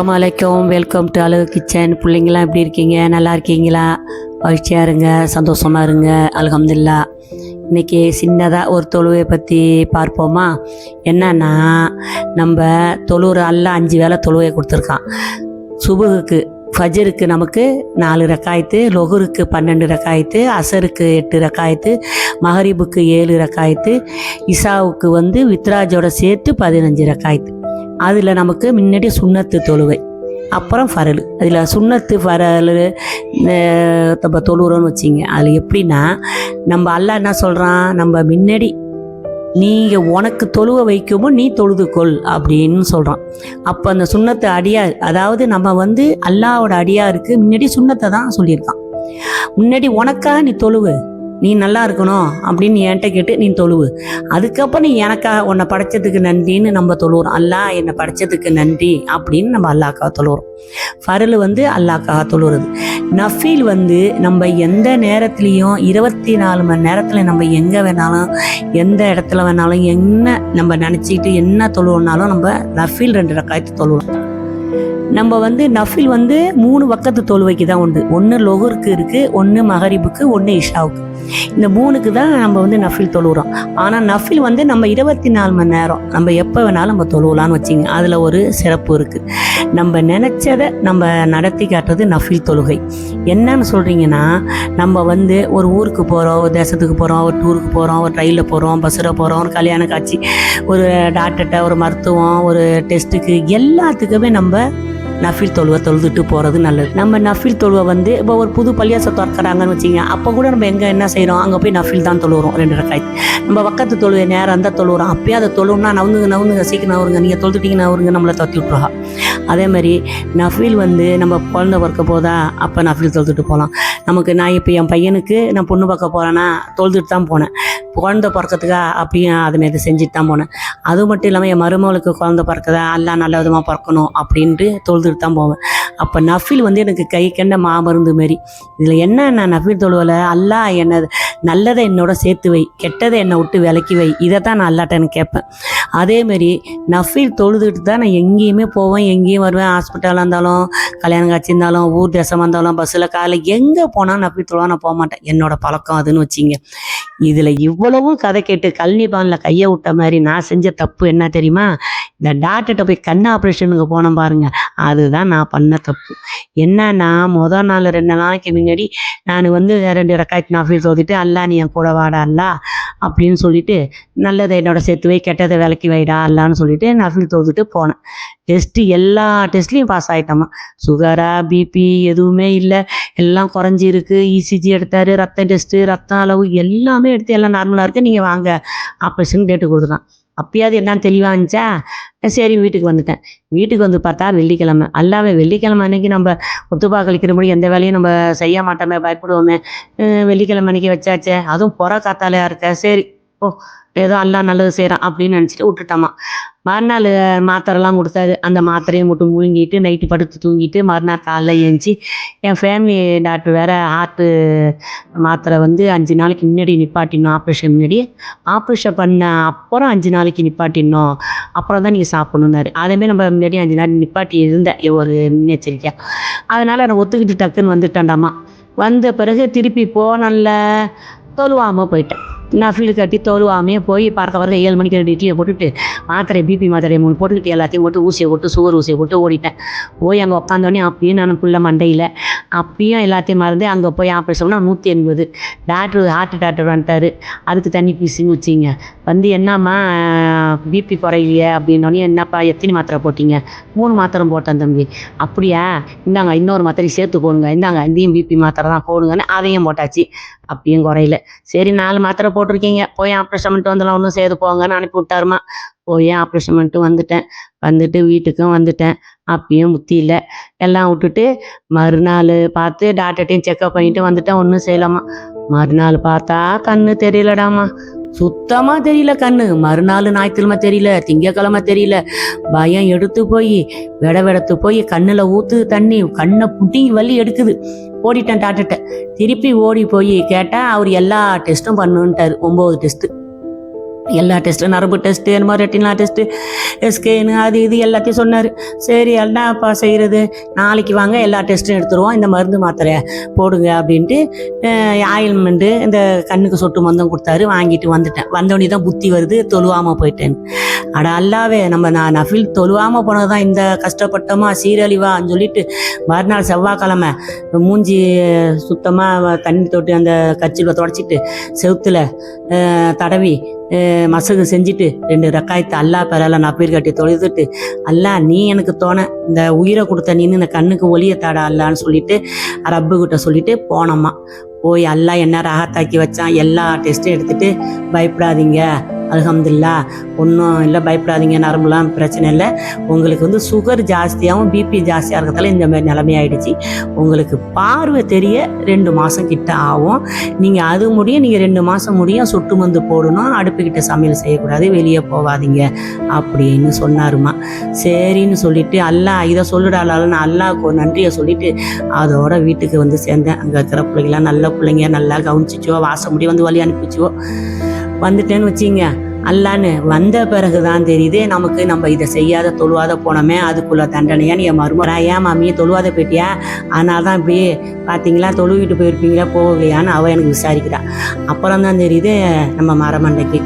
அஸ்ஸலாமு welcome to Azhagu kitchen பிள்ளைங்களாம் எப்படி இருக்கீங்க? நல்லா இருக்கீங்களா? மகிழ்ச்சியாக இருங்க. சந்தோஷமா இருங்க. அலகம்துல்லா இன்றைக்கி சின்னதாக ஒரு தொழுவை பற்றி பார்ப்போமா? என்னன்னா நம்ம தொழுற அல்ல அஞ்சு வேளை தொழுவை கொடுத்துருக்கான். சுபுகுக்கு ஃபஜருக்கு நமக்கு நாலு ரக்காயத்து லொகுருக்கு பன்னெண்டு ரக்காயத்து அசருக்கு எட்டு ரக்காயத்து மஹரிபுக்கு ஏழு ரக்காயத்து இசாவுக்கு வந்து வித்ராஜோட சேர்த்து பதினஞ்சு ரக்காயத்து. அதில் நமக்கு முன்னாடி சுண்ணத்து தொழுவை அப்புறம் ஃபரலு. அதில் சுண்ணத்து ஃபரலு நம்ம தொழுகிறோன்னு வச்சிங்க. அதில் எப்படின்னா நம்ம அல்லாஹ் என்ன சொல்கிறான் நம்ம முன்னாடி நீங்கள் உனக்கு தொழுவ வைக்குமோ நீ தொழுதுகொள் அப்படின்னு சொல்கிறான் அப்போ அந்த சுண்ணத்து அடியார் அதாவது நம்ம வந்து அல்லாவோட அடியாருக்கு முன்னாடி சுண்ணத்தை தான் சொல்லியிருக்கான். முன்னாடி உனக்காக நீ தொழுவு. நீ நல்லா இருக்கணும் அப்படின்னு என்கிட்ட கேட்டு நீ தொழுவு. அதுக்கப்புறம் நீ எனக்காக உன்னை படைச்சதுக்கு நன்றின்னு நம்ம தொழுவுறோம். அல்லாஹ் என்னை படைச்சதுக்கு நன்றி அப்படின்னு நம்ம அல்லாக்காக தொழுவுறோம். ஃபரல் வந்து அல்லாக்காக தொழுவுறது. நஃபீல் வந்து நம்ம எந்த நேரத்துலையும் இருபத்தி நாலு மணி நேரத்தில் நம்ம எங்கே வேணாலும் எந்த இடத்துல வேணாலும் என்ன நம்ம நினச்சிக்கிட்டு என்ன தொழுவோம்னாலும் நம்ம நஃபீல் ரெண்டு ரக்காயத்து தொழுவோம் நம்ம வந்து நஃபில் வந்து மூணு பக்கத்து தொழுவைக்கு தான் உண்டு. ஒன்று லொகுருக்கு இருக்குது ஒன்று மகரிபுக்கு ஒன்று இஷாவுக்கு. இந்த மூணுக்கு தான் நம்ம வந்து நஃபில் தொழுகிறோம் ஆனால் நஃபில் வந்து நம்ம இருபத்தி நாலு மணி நேரம் நம்ம எப்போ வேணாலும் நம்ம தொழுவலான்னு வச்சிங்க. அதில் ஒரு சிறப்பு இருக்குது நம்ம நினச்சதை நம்ம நடத்தி காட்டுறது நஃபில் தொழுகை. என்னன்னு சொல்கிறீங்கன்னா நம்ம வந்து ஒரு ஊருக்கு போகிறோம் ஒரு தேசத்துக்கு போகிறோம் ஒரு டூருக்கு போகிறோம் ஒரு ரயிலில் போகிறோம் பஸ்ஸில் போகிறோம் ஒரு கல்யாண காட்சி ஒரு டாக்டர்கிட்ட ஒரு மருத்துவம் ஒரு டெஸ்ட்டுக்கு எல்லாத்துக்குமே நம்ம நஃபில் தொழுவை தொழுதுட்டு போகிறது நல்லது. நம்ம நஃபில் தொழுவை வந்து இப்போ ஒரு புது பள்ளியாசை திறக்கிறாங்கன்னு வச்சிங்க அப்போ கூட நம்ம எங்கே என்ன செய்கிறோம் அங்கே போய் நஃபில் தான் தொழுகிறோம் ரெண்டு ரக்காய். நம்ம பக்கத்து தொழுவை நேரம் இருந்தால் தொழுகிறோம் அப்பயே அதை தொழுவோம்னா நவுந்துங்க நவுந்துங்க சீக்கிரம் நவருங்க நீங்கள் தொழுதுட்டிங்கன்னா நவருங்க நம்மளை தத்தி விட்ருவா அதே மாதிரி நஃபில் வந்து நம்ம குழந்தை பிறக்க போதா அப்போ நஃபில் தொழுதுட்டு போகலாம் நமக்கு நான் இப்போ என் பையனுக்கு நான் பொண்ணு பார்க்க போகிறேன்னா தொழுதுட்டு தான் போனேன். குழந்தை பிறக்கிறதுக்கா அப்படியும் அதை மாரி செஞ்சுட்டு தான் போனேன். அது மட்டும் இல்லாமல் என் மருமகளுக்கு குழந்தை பிறக்குதா? எல்லாம் நல்ல விதமாக பிறக்கணும் அப்படின்ட்டு தொழுது தொழுதுட்டு தான் போவேன். அப்போ நஃபில் வந்து எனக்கு கை கண்ட மாமருந்து மாரி. இதில் என்ன நான் நஃபில் தொழுவலை? அல்லா என்ன நல்லதை என்னோட சேர்த்து வை. கெட்டதை என்னை விட்டு விலக்கி வை. இதை தான் நான் அல்லாட்ட எனக்கு கேட்பேன். அதேமாரி நஃபில் தொழுதுட்டு தான் நான் எங்கேயுமே போவேன். எங்கேயும் வருவேன். ஹாஸ்பிட்டலாக இருந்தாலும் கல்யாணம் காட்சி இருந்தாலும் ஊர் தேசமாக இருந்தாலும் பஸ்ஸில் காலையில் எங்கே போனால் நஃபில் தொழுவா நான் போக மாட்டேன். என்னோட பழக்கம் அதுன்னு வச்சிங்க. இதில் இவ்வளவும் கதை கேட்டு கல்னி பானில் கையை விட்ட மாதிரி நான் செஞ்ச தப்பு என்ன தெரியுமா? இந்த டாக்டர்கிட்ட போய் கண் ஆப்ரேஷனுக்கு போனோம் பாருங்கள் அதுதான் நான் பண்ண தப்பு. என்னன்னா மொதல் நாள் ரெண்டு நாளைக்கு முன்னாடி நான் வந்து ரெண்டு ரக்காய்ச்சி நாஃபீஸ் ஓதிட்டு அல்லா நீ என் கூட வாடா அல்லா அப்படின்னு சொல்லிட்டு நல்லதை என்னோட சேர்த்து வை கெட்டதை விலக்கி வைடா அல்லான்னு சொல்லிட்டு நஃபில் தோதுட்டு போனேன். டெஸ்ட்டு எல்லா டெஸ்ட்லேயும் பாஸ் ஆகிட்டோமா சுகரா பிபி எதுவுமே இல்லை. எல்லாம் குறைஞ்சிருக்கு. இசிஜி எடுத்தார். ரத்த டெஸ்ட்டு ரத்த அளவு எல்லாமே எடுத்து எல்லாம் நார்மலாக இருக்குது நீங்கள் வாங்க. ஆப்ரேஷன் டேட்டு கொடுத்துட்டான். அப்பயாவது என்னன்னு தெளிவாக இருந்துச்சா? சரி வீட்டுக்கு வந்துட்டேன். வீட்டுக்கு வந்து பார்த்தா வெள்ளிக்கிழமை. அல்லாவே வெள்ளிக்கிழமை அன்னைக்கு நம்ம ஒத்துப்பா கழிக்கிறபடி எந்த வேலையும் நம்ம செய்ய மாட்டோமே பயப்படுவோமே. வெள்ளிக்கிழமை அன்னைக்கு வச்சாச்சே. அதுவும் புற காத்தாலையாக இருக்க சரி ஓ ஏதோ அல்லா நல்லது செய்கிறான் அப்படின்னு நினச்சிட்டு விட்டுட்டோமா. மறுநாள் மாத்திரைலாம் கொடுத்தாரு. அந்த மாத்திரையும் மட்டும் முழுங்கிட்டு நைட்டு படுத்து தூங்கிட்டு மறுநாள் காலைல எழுந்துச்சி என் ஃபேமிலி டாக்டர் வேறு ஹார்ட்டு மாத்திரை வந்து அஞ்சு நாளைக்கு முன்னாடி நிப்பாட்டினோம். ஆப்ரேஷன் முன்னாடி ஆப்ரேஷன் பண்ண அப்புறம் அஞ்சு நாளைக்கு நிப்பாட்டினோம். அப்புறம் தான் நீங்கள் சாப்பிடணுன்னாரு அதேமாரி நம்ம முன்னாடி அஞ்சு நாள் நிப்பாட்டி இருந்தேன் ஒரு முன்னெச்சரிக்கையாக அதனால் நான் ஒத்துக்கிட்டு டக்குன்னு வந்துட்டேன்டாமா வந்த பிறகு திருப்பி போனல தொழுவாமல் போயிட்டேன். நான் ஃபீல் கட்டி தொழுவாமையே போய் பார்க்க வர ஏழு மணிக்கு ரெண்டு இட்லியை போட்டுட்டு மாத்திரை பிபி மாத்திரையை மூணு போட்டுக்கிட்டு எல்லாத்தையும் போட்டு ஊசியை போட்டு சுகர் ஊசியை போட்டு ஓடிட்டேன். போய் அங்கே உட்காந்தோடனே அப்பயும் நான் புள்ள மண்டையில் அப்பயும் எல்லாத்தையும் மறந்து அங்கே போய் ஆப்ரேஷன்னா நூற்றி எண்பது. டாக்டர் ஹார்ட் டாக்டர் வந்துட்டார். அதுக்கு தண்ணி பீஸுன்னு வச்சிங்க வந்து என்னம்மா பிபி குறையிலையே அப்படின்னோடனே என்னப்பா எத்தனை மாத்திரை போட்டிங்க? மூணு மாத்திரம் போட்டேன் தம்பி. அப்படியா? இந்தாங்க இன்னொரு மாத்திரை சேர்த்து போடுங்க. இந்தாங்க இதையும் பிபி மாத்திரை தான் போடுங்கன்னு அதையும் போட்டாச்சு. அப்பயும் குறையில. சரி நாலு மாத்திரை போட்டிருக்கீங்க. போய் ஆப்ரேஷன் பண்ணிட்டு வந்துடலாம். ஒன்றும் செய்து போங்கன்னு அனுப்பி விட்டாருமா? போய் ஆப்ரேஷன் பண்ணிட்டு வந்துட்டேன். வந்துட்டு வீட்டுக்கும் வந்துட்டேன். அப்பயும் முத்தி இல்லை. எல்லாம் விட்டுட்டு மறுநாள் பார்த்து டாக்டர்கிட்டையும் செக்கப் பண்ணிட்டு வந்துட்டேன். ஒன்றும் செய்யலாமா மறுநாள் பார்த்தா கண்ணு தெரியலடாமா. சுத்தமாக தெரியல கண்ணு. மறுநாள் ஞாயிற்றுக்கிழமை தெரியல திங்கக்கிழமை தெரியல. பயம் எடுத்து போய் விட விடத்து போய் கண்ணில் ஊற்று தண்ணி. கண்ணை புட்டி வலி எடுக்குது. ஓடிட்டேன் டாக்டர்கிட்ட. திருப்பி ஓடி போய் கேட்டால் அவர் எல்லா டெஸ்ட்டும் பண்ணுன்ட்டார். ஒம்பது டெஸ்ட்டு எல்லா டெஸ்ட்டு நரம்பு டெஸ்ட்டு என்னமோ மாதிரி ரெட்டினா டெஸ்ட்டு ஸ்கேனு அது இது எல்லாத்தையும் சொன்னார். சரி என்னப்பா செய்கிறது நாளைக்கு வாங்க எல்லா டெஸ்ட்டும் எடுத்துருவோம். இந்த மருந்து மாத்திரை போடுங்க அப்படின்ட்டு ஆயில்மெண்ட்டு இந்த கண்ணுக்கு சொட்டு மருந்தும் கொடுத்தாரு. வாங்கிட்டு வந்துட்டேன். வந்தோடனே தான் புத்தி வருது தொழுவாமல் போயிட்டேன் அட அல்லாவே நம்ம நான் நஃபில் தொழுவாமல் போனது தான் இந்த கஷ்டப்பட்டோமா சீரழிவான்னு சொல்லிட்டு மறுநாள் செவ்வாய்க்கிழமை மூஞ்சி சுத்தமாக தண்ணி தொட்டு அந்த கச்சில் தொடச்சிட்டு செவுத்தில் தடவி மசகு செஞ்சுட்டு ரெண்டு ரக்காயத்தை அல்லா பெறால நப்பீர் கட்டி தொழுதுட்டு அல்லா நீ எனக்கு தோண இந்த உயிரை கொடுத்த நீன்னு இந்த கண்ணுக்கு ஒளிய தாடா அல்லான்னு சொல்லிட்டு ரப்பு கிட்ட சொல்லிட்டு போனோம்மா. போய் அல்லா என்ன ராகத்தாக்கி வச்சான். எல்லா டெஸ்ட்டும் எடுத்துட்டு பயப்படாதீங்க. அலகம்துல்லா ஒன்றும் இல்லை பயப்படாதீங்க நரம்புலாம் பிரச்சனை இல்லை. உங்களுக்கு வந்து சுகர் ஜாஸ்தியாகவும் பிபி ஜாஸ்தியாக இருக்கிறதால இந்த மாதிரி நிலைமையாயிடுச்சு. உங்களுக்கு பார்வை தெரிய ரெண்டு மாதம் கிட்ட ஆகும். நீங்கள் அது முடியும் நீங்கள் ரெண்டு மாதம் முடியும் சொட்டு மருந்து போடணும் அடுப்புக்கிட்ட சமையல் செய்யக்கூடாது வெளியே போகாதீங்க அப்படின்னு சொன்னாருமா. சரின்னு சொல்லிட்டு அல்லா இதை சொல்லிடாலும் அல்லாவுக்கு ஒரு நன்றியை சொல்லிட்டு அதோட வீட்டுக்கு வந்து சேர்ந்தேன். அங்கே இருக்கிற பிள்ளைங்களாம் நல்ல பிள்ளைங்க நல்லா கவனிச்சிச்சோ வாச முடி வந்து வழி அனுப்பிச்சோ வந்துட்டேன்னு வச்சிங்க. அல்லான்னு வந்த பிறகு தான் தெரியுது நமக்கு நம்ம இதை செய்யாத தொழுவாத போனோமே அதுக்குள்ள தண்டனையா நீ மருமரா ஏன் மாமியை தொழுவாத போயிட்டியா? அதனால தான் இப்படி பார்த்தீங்களா தொழுவிட்டு போயிருப்பீங்களா போகலையான்னு அவள் எனக்கு விசாரிக்கிறா. அப்புறம் தான் தெரியுது நம்ம மரமண்டைக்கு.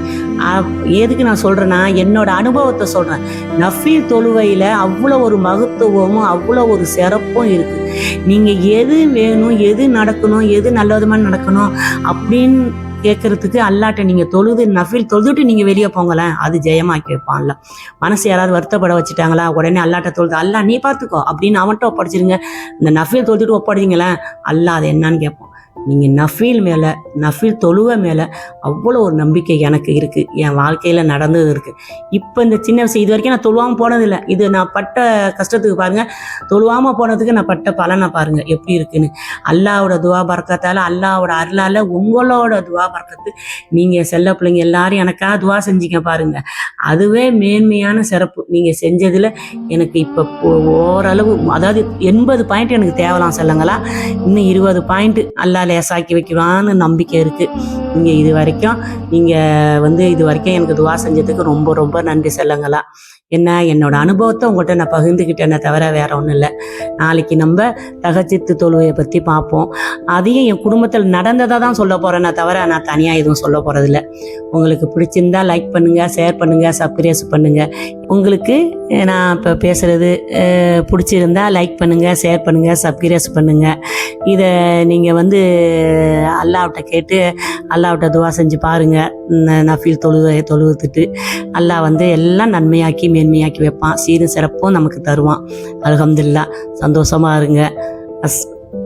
எதுக்கு நான் சொல்கிறேன்னா என்னோட அனுபவத்தை சொல்கிறேன் நஃபீல் தொழுவையில் அவ்வளோ ஒரு மகத்துவமும் அவ்வளோ ஒரு சிறப்பும் இருக்குது நீங்கள் எது வேணும் எது நடக்கணும் எது நல்ல விதமாக நடக்கணும் அப்படின்னு கேட்கறதுக்கு அல்லாட்ட நீங்கள் தொழுது நஃபில் தொழுதுட்டு நீங்கள் வெளியே போங்களேன் அது ஜெயமாக்கி வைப்பான்ல மனசு யாராவது வருத்தப்பட வச்சுட்டாங்களா உடனே அல்லாட்ட தொழுது அல்லா நீ பார்த்துக்கோ அப்படின்னு அவன்கிட்ட ஒப்படைச்சிருங்க. இந்த நஃபில் தொழுதுட்டு ஒப்படைச்சிங்களேன் அல்லா அது என்னன்னு கேட்போம் நீங்கள் நஃபீல் மேலே நஃபீல் தொழுவ மேலே அவ்வளோ ஒரு நம்பிக்கை எனக்கு இருக்குது என் வாழ்க்கையில் நடந்தது இருக்குது இப்போ இந்த சின்ன விஷயம் இது வரைக்கும் நான் தொழுவாமல் போனதில்லை. இது நான் பட்ட கஷ்டத்துக்கு பாருங்கள் தொழுவாமல் போனதுக்கு நான் பட்ட பலனை பாருங்கள் எப்படி இருக்குன்னு. அல்லாவோட துவா பறக்கத்தால் அல்லாவோட அருளால் உங்களோட துவா பறக்கத்து நீங்கள் செல்ல பிள்ளைங்க எல்லாரும் எனக்காக துவா செஞ்சீங்க பாருங்கள் அதுவே மேன்மையான சிறப்பு. நீங்கள் செஞ்சதில் எனக்கு இப்போ ஓரளவு அதாவது எண்பது பாயிண்ட் எனக்கு தேவலாம் செல்லுங்களா. இன்னும் இருபது பாயிண்ட் அல்லா லேசாக்கி வைக்குவான்னு நம்பிக்கை இருக்குது நீங்கள் இது வரைக்கும் நீங்கள் வந்து இது வரைக்கும் எனக்கு துவா செஞ்சதுக்கு ரொம்ப ரொம்ப நன்றி செல்லுங்களா. என்ன என்னோட அனுபவத்தை உங்கள்கிட்ட நான் பகிர்ந்துக்கிட்டேனே தவிர வேற ஒன்றும் இல்லை. நாளைக்கு நம்ம தகச்சித்து தொழுவையை பற்றி பார்ப்போம். அதையும் என் குடும்பத்தில் நடந்ததாக தான் சொல்ல போகிறேனே தவிர நான் தனியாக எதுவும் சொல்ல போகிறதில்ல உங்களுக்கு பிடிச்சிருந்தா லைக் பண்ணுங்கள் ஷேர் பண்ணுங்கள் சப்ஸ்கிரைஸ் பண்ணுங்கள் உங்களுக்கு நான் இப்போ பேசுகிறது பிடிச்சிருந்தா லைக் பண்ணுங்கள் ஷேர் பண்ணுங்கள் சப்ஸ்கிரைஸ் பண்ணுங்கள் இதை நீங்கள் வந்து அல்லாவிட்ட கேட்டு அல்லாவிட்ட துவா செஞ்சு பாருங்கள் நஃபீல் தொழுவை தொழுவுத்துட்டு அல்லாஹ் வந்து எல்லாம் நன்மையாக்கி மேன்மையாக்கி வைப்பான். சீரும் சிறப்பும் நமக்கு தருவான். அலகம்துல்லா சந்தோஷமாக இருங்க. அஸ்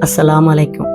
அஸ்லாம் அலைக்கும்.